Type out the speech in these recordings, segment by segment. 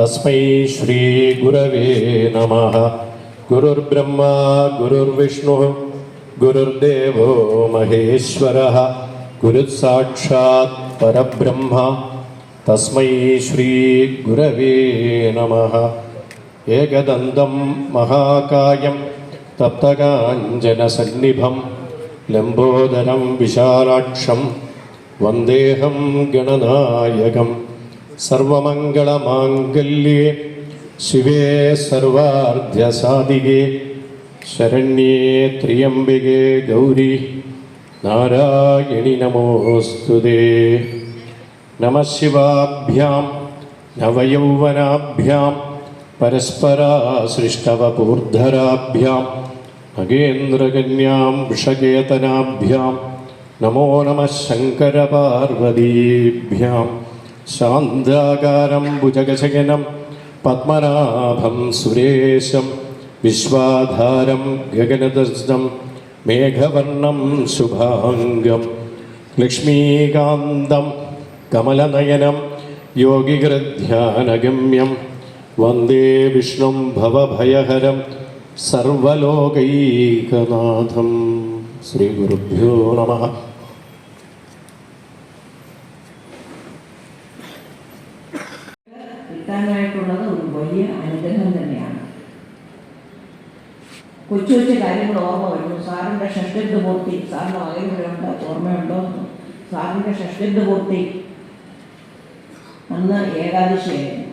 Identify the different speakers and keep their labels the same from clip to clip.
Speaker 1: തസ്മൈ ശ്രീഗുരവേ നമ ഗുരുർബ്രഹ്മ ഗുരുർവിഷ്ണു ഗുരുദേവോ മഹേശ്വര ഗുരുസാക്ഷാത് പരബ്രഹ്മ തസ്മൈ ശ്രീഗുരവേ നമ ഏകദന്തം മഹാകായം തപ്തകാഞ്ചനസന്നിഭം ലംബോദരം വിശാലാക്ഷം വന്ദേഹം ഗണനായകം സർവമംഗളമാംഗല്യേ ശിവേ സർവാർദ്ധ്യസാധികേ ശരണ്യേ ത്രിയംബികേ ഗൗരി നാരായണി നമോസ്തുതേ നമശിവാഭ്യാം നവയൗവനാഭ്യാം പരസ്പരാസൃഷ്ടവപൂർധരാഭ്യാം നഗേന്ദ്രകന്യാം വൃഷകേതനാഭ്യാം നമോ നമ ശങ്കരപാർവതീഭ്യാം. शान्दाकारं भुजगशगनं पद्मनाभं सुरेशं, विश्वाधारं गगनदर्शनं, मेघवर्णं शुभाङ्गं, लक्ष्मीकान्तं कमलनयनं योगिकृध्यानगम्यं वंदे विष्णुं भवभयहरं, सर्वलोकैकनाथं। श्रीगुरुभ्यो नमः।
Speaker 2: കിട്ടാനായിട്ടുള്ളത് ഒരു വലിയ അനുഗ്രഹം തന്നെയാണ്. കൊച്ചു കൊച്ചു കാര്യങ്ങൾ ഓർമ്മ വരുന്നു സാറിന്റെ ഷഷ്ടിന്റെ പൂർത്തി സാറിന്റെ വകയുണ്ടോ ഓർമ്മയുണ്ടോ? സാറിന്റെ ഷഷ്ടിന്റെ പൂർത്തി അന്ന് ഏകാദശിയായിരുന്നു.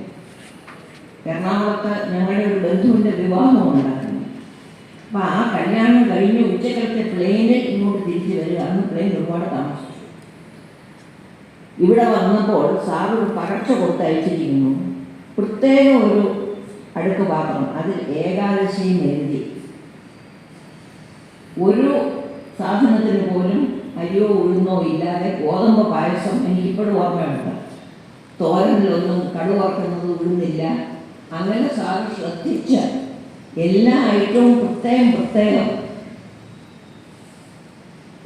Speaker 2: എറണാകുളത്ത് ഞങ്ങളുടെ ഒരു ബന്ധുവിന്റെ വിവാഹം ഉണ്ടായിരുന്നു. അപ്പം ആ കല്യാണം കഴിഞ്ഞ് ഉച്ചക്കലത്തെ പ്ലെയിനിൽ ഇങ്ങോട്ട് തിരിച്ചു വരിക. അന്ന് പ്ലെയിൻ ഒരുപാട് താമസിച്ചു. ഇവിടെ വന്നപ്പോൾ സാറൊരു പകർച്ച കൊടുത്തയച്ചിരിക്കുന്നു. പ്രത്യേകം ഒരു അടുക്ക് പാത്രം. അതിൽ ഏകാദശിയും എഴുതി. ഒരു സാധനത്തിന് പോലും അരിയോ ഉഴുന്നോ ഇല്ലാതെ ഗോതമ്പ് പായസം എനിക്കിപ്പോഴും ഓർമ്മയുണ്ട്. തോരനിലൊന്നും കടുവറക്കുന്നത് ഉഴുന്നില്ല. അങ്ങനെ സാറ് ശ്രദ്ധിച്ച് എല്ലാ ഐറ്റവും പ്രത്യേകം പ്രത്യേകം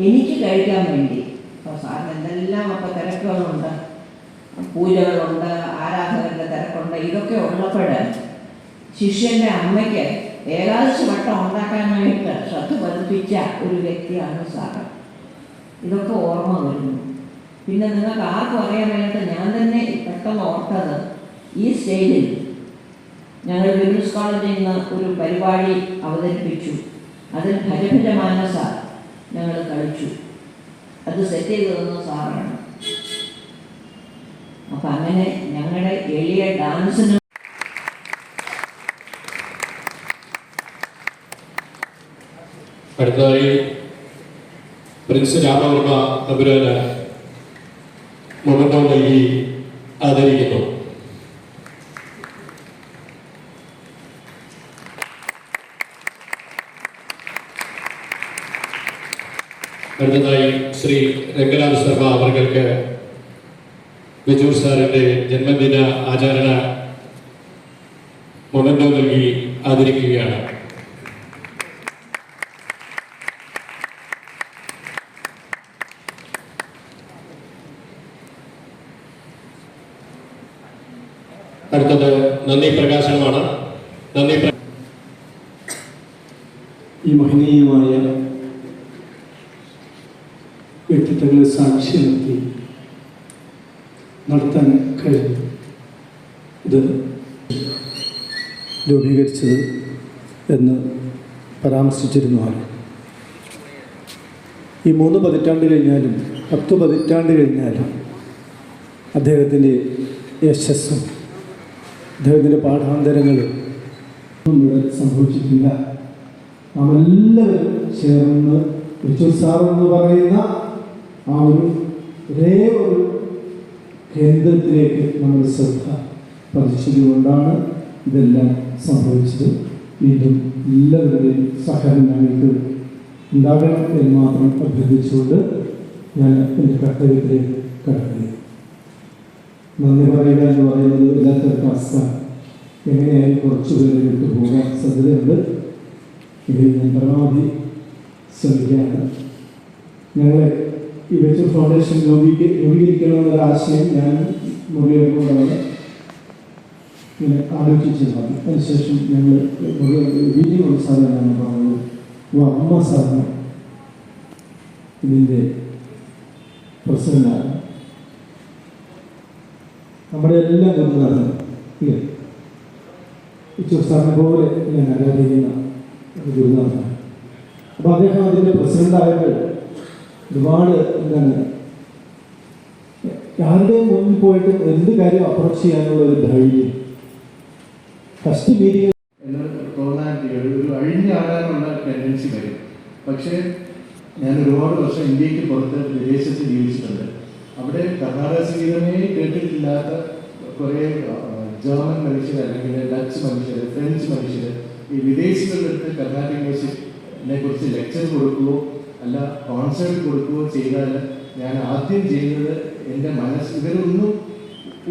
Speaker 2: എനിക്ക് കഴിക്കാൻ വേണ്ടി. അപ്പോൾ സാറിന് എന്തെല്ലാം അപ്പോൾ തിരക്കുകളുണ്ട്? പൂജകളുണ്ട് ആരാധകരുടെ ഇതൊക്കെ ഉള്ളപ്പോൾ ശിഷ്യന്റെ അമ്മയ്ക്ക് ഏകാദശി വട്ടം ഉണ്ടാക്കാനായിട്ട് ശ്രദ്ധ പതിപ്പിച്ച ഒരു വ്യക്തിയാണ് സാറ് ഇതൊക്കെ ഓർമ്മ വരുന്നു. പിന്നെ നിങ്ങൾക്ക് ആർക്കും അറിയാൻ വേണ്ടിയിട്ട് ഞാൻ തന്നെ പെട്ടെന്ന് ഓർത്തത് ഈ സ്റ്റേജിൽ ഞങ്ങൾ വിമൻസ് കോളേജിൽ നിന്ന് ഒരു പരിപാടി അവതരിപ്പിച്ചു. അതിൽ ഭജഭജ സാർ ഞങ്ങൾ കളിച്ചു. അത് സെറ്റ് ചെയ്തു തന്ന സാറാണ്. അപ്പം അങ്ങനെ എളിയ ഡാൻസിന്
Speaker 1: അടുത്തതായി പ്രിൻസ് രാമവർമ്മ തമ്പുരാന് മൊമെന്റോ നൽകി ആദരിക്കുന്നു. അടുത്തതായി ശ്രീ രംഗലാൽ ശർമ്മ അവർക്ക് വിജൂർ സാറിന്റെ ജന്മദിന ആചരണ മൊമെന്റോ നൽകി ആദരിക്കുകയാണ്. അടുത്തത് നന്ദി പ്രകാശനമാണ്. നന്ദി
Speaker 3: ഈ മഹനീയമായ വ്യക്തിത്വങ്ങളെ സാക്ഷി നിർത്തി നടത്താൻ കഴിഞ്ഞു. ഇത് രൂപീകരിച്ചത് എന്ന് പരാമർശിച്ചിരുന്നു ആൾ ഈ മൂന്ന് പതിറ്റാണ്ട് കഴിഞ്ഞാലും പത്ത് പതിറ്റാണ്ട് കഴിഞ്ഞാലും അദ്ദേഹത്തിന്റെ യശസ്സും അദ്ദേഹത്തിന്റെ പാഠാന്തരങ്ങളും ഇവിടെ സംഭവിച്ചിട്ടില്ല. നാം എല്ലാവരും ചേർന്ന് വിച്ചൂർ സാർ എന്ന് പറയുന്ന ആ ഒരു ഒരേ ഒരു കേന്ദ്രത്തിലേക്ക് നമ്മൾ ശ്രദ്ധ പതിച്ചതുകൊണ്ടാണ് ഇതെല്ലാം സംഭവിച്ചത്. വീണ്ടും എല്ലാവരുടെയും സഹകരണം ഉണ്ടാകണം എന്ന് മാത്രം അഭ്യർത്ഥിച്ചുകൊണ്ട് ഞാൻ എന്റെ കർത്തവ്യത്തിലേക്ക് കടക്കുക നന്ദി പറയുക എന്ന് പറയുന്നത് എല്ലാത്തരം അവസ്ഥ എങ്ങനെയായി കുറച്ചു പേരിലേക്ക് പോകാൻ സാധ്യതയുണ്ട്. ഇതിൽ ഞാൻ പരമാവധി ശ്രമിക്കുകയാണ്. ഞങ്ങൾ ഈ വെച്ചൂർ ഫൗണ്ടേഷൻ രൂപീക രൂപീകരിക്കണമെന്നൊരു ആശയം ഞാൻ മുറിയെടുക്കുന്നതാണ് പിന്നെ ആലോചിച്ച് മതി അതിനുശേഷം ഞങ്ങൾ വീഡിയോ സാധനമാണ് പറഞ്ഞത്. "ഓ, അമ്മ സാധനം ഇതിന്റെ പ്രസിഡന്റാണ്. നമ്മുടെ എല്ലാം ഗുരുനാഥൻ ഇല്ലേ? ഈശ്വർ സാറിനെ പോലെ ഞാൻ ആരാധിക്കുന്ന ഗുരുനാഥനാണ്. അപ്പോൾ അദ്ദേഹം അതിന്റെ പ്രസിഡന്റായപ്പോൾ ഒരുപാട് എന്താണ് ആരുടെയും മുന്നിൽ പോയിട്ട് എന്ത് കാര്യം അപ്രോച്ച് ചെയ്യാനുള്ള ഒരു ധൈര്യം? ഫസ്റ്റ് മീറ്റിംഗ്
Speaker 4: എന്ന് ഒരു അഴിഞ്ഞാടാനുള്ള ടെൻഡൻസി വരും. പക്ഷേ ഞാൻ ഒരുപാട് വർഷം ഇന്ത്യയ്ക്ക് പുറത്ത് വിദേശത്ത് ജീവിച്ചിട്ടുണ്ട്. അവിടെ കർണാടക സംഗീതമേ കേട്ടിട്ടില്ലാത്ത കുറേ ജർമ്മൻ മനുഷ്യർ അല്ലെങ്കിൽ ഡച്ച് മനുഷ്യർ ഫ്രഞ്ച് മനുഷ്യർ ഈ വിദേശികളുടെ അടുത്ത് കർണാടക മ്യൂസിക്കിനെ കുറിച്ച് ലെക്ചർ കൊടുക്കുകയോ അല്ല കോൺസേർട്ട് കൊടുക്കുകയോ ചെയ്താൽ ഞാൻ ആദ്യം ചെയ്യുന്നത് എന്റെ മനസ്സ് ഇവരൊന്നും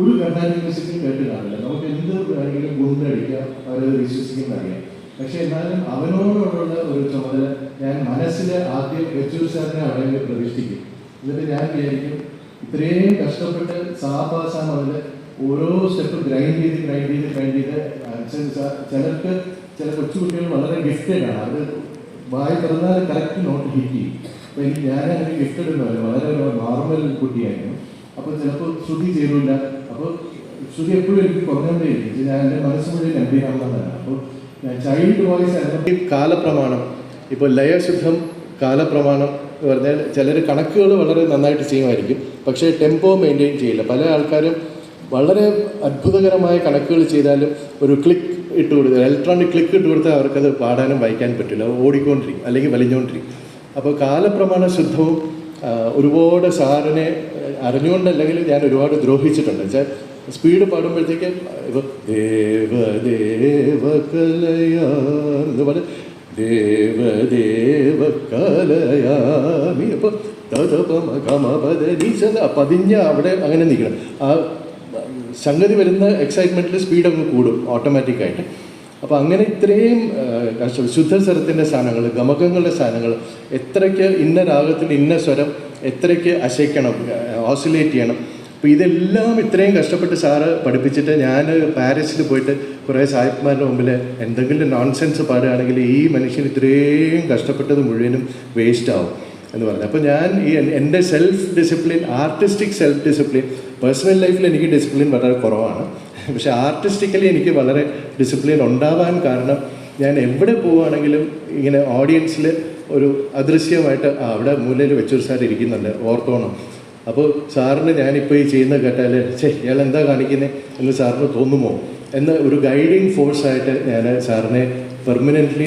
Speaker 4: ഒരു കർണാടക മ്യൂസിക്കും കേട്ട് കാണില്ല. നമുക്ക് എന്ത് വേണമെങ്കിലും ഗുണ്ടടിക്കാം അവരെ വിശ്വസിക്കുന്ന അറിയാം. പക്ഷെ എന്നാലും അവനോടുള്ള ഒരു ചുമതല ഞാൻ മനസ്സിൽ ആദ്യം വെച്ചൂർ സാറിനെ അവിടെ പ്രതിഷ്ഠിക്കും. എന്നിട്ട് ഞാൻ വിചാരിക്കും ഇത്രയും കഷ്ടപ്പെട്ട് സാപാസാം മുതൽ ഓരോ സ്റ്റെപ്പ് ഗ്രൈൻഡ് ചെയ്ത് ഗ്രൈൻഡ് ചെയ്ത് ഗ്രൈൻഡ് ചെയ്ത് ചിലർക്ക് ചില കൊച്ചുകുട്ടികൾ വളരെ ഗിഫ്റ്റഡ് ആണ്. അത് വായി തുറന്നാൽ കറക്റ്റ് നോട്ട് ഹിറ്റ് ചെയ്യും. അപ്പോൾ എനിക്ക് ഞാൻ ഗിഫ്റ്റഡ് എന്ന് ഒന്നുമല്ല വളരെ നോർമൽ കുട്ടിയായിരുന്നു. അപ്പോൾ ചിലപ്പോൾ ശ്രുതി ചേരൂല അപ്പോൾ ശ്രുതി എപ്പോഴും എനിക്ക് കുറഞ്ഞുകൊണ്ടേയിരിക്കും ഞാൻ എന്റെ മനസ്സ് മുഴുവൻ ഗംഭീരാണെന്നാണ് അപ്പോൾ ചൈൽഡ് വോയിസ് ആയിരുന്നു. കാലപ്രമാണം ഇപ്പോൾ ലയശുദ്ധം കാലപ്രമാണം പറഞ്ഞാൽ ചിലർ കണക്കുകൾ വളരെ നന്നായിട്ട് ചെയ്യുമായിരിക്കും. പക്ഷേ ടെമ്പോ മെയിന്റെയിൻ ചെയ്യില്ല. പല ആൾക്കാരും വളരെ അത്ഭുതകരമായ കണക്കുകൾ ചെയ്താലും ഒരു ക്ലിക്ക് ഇട്ട് കൊടുത്താൽ ഇലക്ട്രോണിക് ക്ലിക്ക് ഇട്ട് കൊടുത്താൽ അവർക്കത് പാടാനും വായിക്കാനും പറ്റില്ല. ഓടിക്കൊണ്ടിരിക്കും അല്ലെങ്കിൽ വലിഞ്ഞുകൊണ്ടിരിക്കും അപ്പോൾ കാലപ്രമാണ ശുദ്ധവും ഒരുപാട് സാറിനെ അറിഞ്ഞുകൊണ്ടല്ലെങ്കിൽ ഞാൻ ഒരുപാട് ദ്രോഹിച്ചിട്ടുണ്ട്. വെച്ചാൽ സ്പീഡ് പാടുമ്പോഴത്തേക്ക് ഇപ്പോൾ ദേവ ദേവ കലയാ എന്ന് കലയാമി അപ്പോൾ പതിഞ്ഞ അവിടെ അങ്ങനെ നിൽക്കണം. ആ സംഗതി വരുന്ന എക്സൈറ്റ്മെന്റിൽ സ്പീഡ് അങ്ങ് കൂടും ഓട്ടോമാറ്റിക്കായിട്ട് അപ്പോൾ അങ്ങനെ ഇത്രയും ശുദ്ധ സ്വരത്തിന്റെ സാധനങ്ങൾ ഗമകങ്ങളുടെ സാധനങ്ങൾ എത്രയ്ക്ക് ഇന്ന രാഗത്തിൽ ഇന്ന സ്വരം എത്രയ്ക്ക് അശയ്ക്കണം ഓസിലേറ്റ് ചെയ്യണം അപ്പോൾ ഇതെല്ലാം ഇത്രയും കഷ്ടപ്പെട്ട് സാറ് പഠിപ്പിച്ചിട്ട് ഞാൻ പാരീസിൽ പോയിട്ട് കുറേ സാഹിബ്മാരുടെ മുമ്പിൽ എന്തെങ്കിലും നോൺസെൻസ് പാടുകയാണെങ്കിൽ ഈ മനുഷ്യൻ ഇത്രയും കഷ്ടപ്പെട്ടത് മുഴുവനും വേസ്റ്റ് ആവും എന്ന് പറഞ്ഞു. അപ്പോൾ ഞാൻ ഈ എൻ- എന്റെ self discipline artistic self discipline personal ലൈഫിൽ എനിക്ക് ഡിസിപ്ലിൻ വളരെ കുറവാണ്. പക്ഷേ ആർട്ടിസ്റ്റിക്കലി എനിക്ക് വളരെ ഡിസിപ്ലിൻ ഉണ്ടാവാൻ കാരണം ഞാൻ എവിടെ പോവുകയാണെങ്കിലും ഇങ്ങനെ ഓഡിയൻസിൽ ഒരു അദൃശ്യമായിട്ട് അവിടെ മൂലയിൽ വെച്ചൊരു സാർ ഇരിക്കുന്നുണ്ട് ഓർത്തോണം. അപ്പോൾ സാറിന് ഞാനിപ്പോൾ ഈ ചെയ്യുന്ന കേട്ടാൽ ചേ ഇയാൾ എന്താ കാണിക്കുന്നത് എന്ന് സാറിന് തോന്നുമോ? എന്ന ഒരു ഗൈഡിങ് ഫോഴ്സായിട്ട് ഞാൻ സാറിനെ പെർമനന്റ്ലി